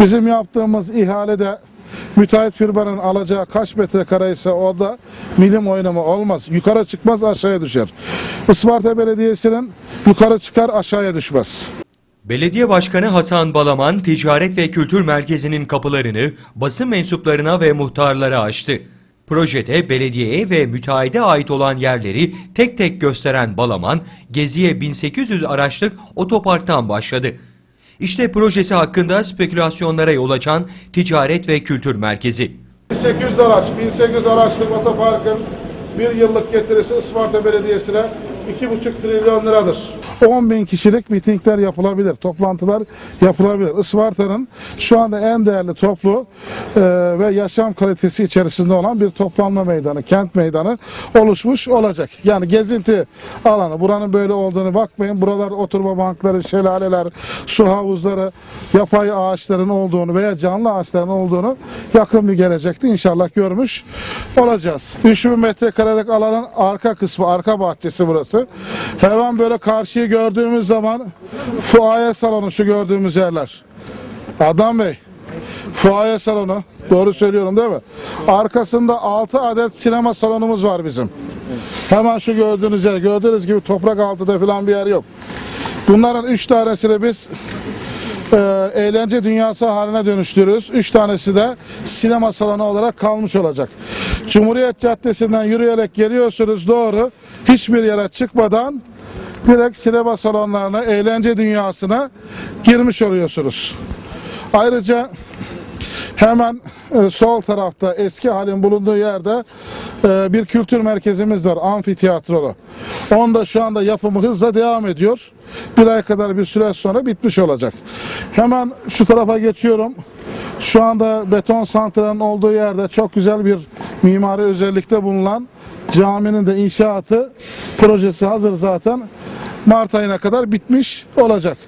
Bizim yaptığımız ihalede müteahhit firmanın alacağı kaç metrekare ise orada milim oynama olmaz. Yukarı çıkmaz aşağıya düşer. Isparta Belediyesi'nin yukarı çıkar aşağıya düşmez. Belediye Başkanı Hasan Balaman, Ticaret ve Kültür Merkezi'nin kapılarını basın mensuplarına ve muhtarlara açtı. Projede belediyeye ve müteahhide ait olan yerleri tek tek gösteren Balaman, geziye 1800 araçlık otoparktan başladı. İşte projesi hakkında spekülasyonlara yol açan Ticaret ve Kültür Merkezi. 1800 araç, 1800 araçlık otoparkın bir yıllık getirisi Isparta Belediyesi'ne 2,5 trilyon liradır. 10 bin kişilik mitingler yapılabilir, toplantılar yapılabilir. Isparta'nın şu anda en değerli toplu e, ve yaşam kalitesi içerisinde olan bir toplanma meydanı, kent meydanı oluşmuş olacak. Yani gezinti alanı, buranın böyle olduğunu bakmayın. Buralar oturma bankları, şelaleler, su havuzları, yapay ağaçların olduğunu veya canlı ağaçların olduğunu yakın bir gelecekte inşallah görmüş olacağız. 3000 metrekarelik alanın arka kısmı, arka bahçesi burası. Hemen böyle gördüğümüz zaman fuaye salonu şu gördüğümüz yerler. Adam Bey, fuaye salonu. Doğru söylüyorum değil mi? Arkasında 6 adet sinema salonumuz var bizim. Hemen şu gördüğünüz yer. Gördüğünüz gibi toprak altıda falan bir yer yok. Bunların 3 tanesini biz e, eğlence dünyası haline dönüştürürüz. Üç tanesi de sinema salonu olarak kalmış olacak. Cumhuriyet Caddesi'nden yürüyerek geliyorsunuz doğru. Hiçbir yere çıkmadan direkt sinema salonlarına, eğlence dünyasına girmiş oluyorsunuz. Ayrıca Hemen e, sol tarafta eski halin bulunduğu yerde e, bir kültür merkezimiz var amfiteyatrolu. Onda şu anda yapımı hızla devam ediyor. Bir ay kadar bir süre sonra bitmiş olacak. Hemen şu tarafa geçiyorum. Şu anda beton santralın olduğu yerde çok güzel bir mimari özellikte bulunan caminin de inşaatı projesi hazır zaten. Mart ayına kadar bitmiş olacak.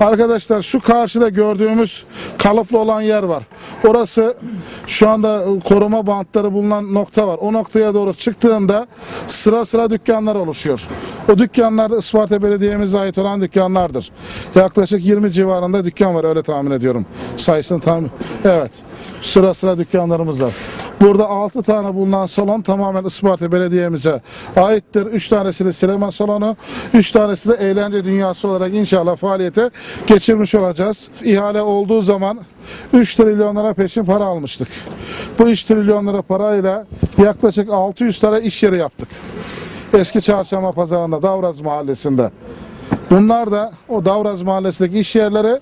Arkadaşlar şu karşıda gördüğümüz kalıplı olan yer var. Orası şu anda koruma bantları bulunan nokta var. O noktaya doğru çıktığında sıra sıra dükkanlar oluşuyor. O dükkanlar da Isparta Belediye'mize ait olan dükkanlardır. Yaklaşık 20 civarında dükkan var öyle tahmin ediyorum. Sayısını tahmin. Evet. Sıra sıra dükkanlarımız var. Burada 6 tane bulunan salon tamamen Isparta Belediye'mize aittir. 3 tanesi de sinema salonu, 3 tanesi de eğlence dünyası olarak inşallah faaliyete geçirmiş olacağız. İhale olduğu zaman 3 trilyon lira peşin para almıştık. Bu 3 trilyon lira parayla yaklaşık 600 tane iş yeri yaptık. Eski Çarşamba Pazarı'nda, Davraz Mahallesi'nde. Bunlar da o Davraz Mahallesi'ndeki iş yerleri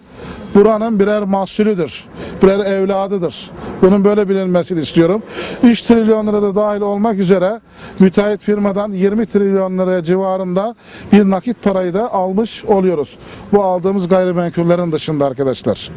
buranın birer mahsulüdür, birer evladıdır. Bunun böyle bilinmesini istiyorum. 3 trilyon lira da dahil olmak üzere müteahhit firmadan 20 trilyon liraya civarında bir nakit parayı da almış oluyoruz. Bu aldığımız gayrimenkullerin dışında arkadaşlar.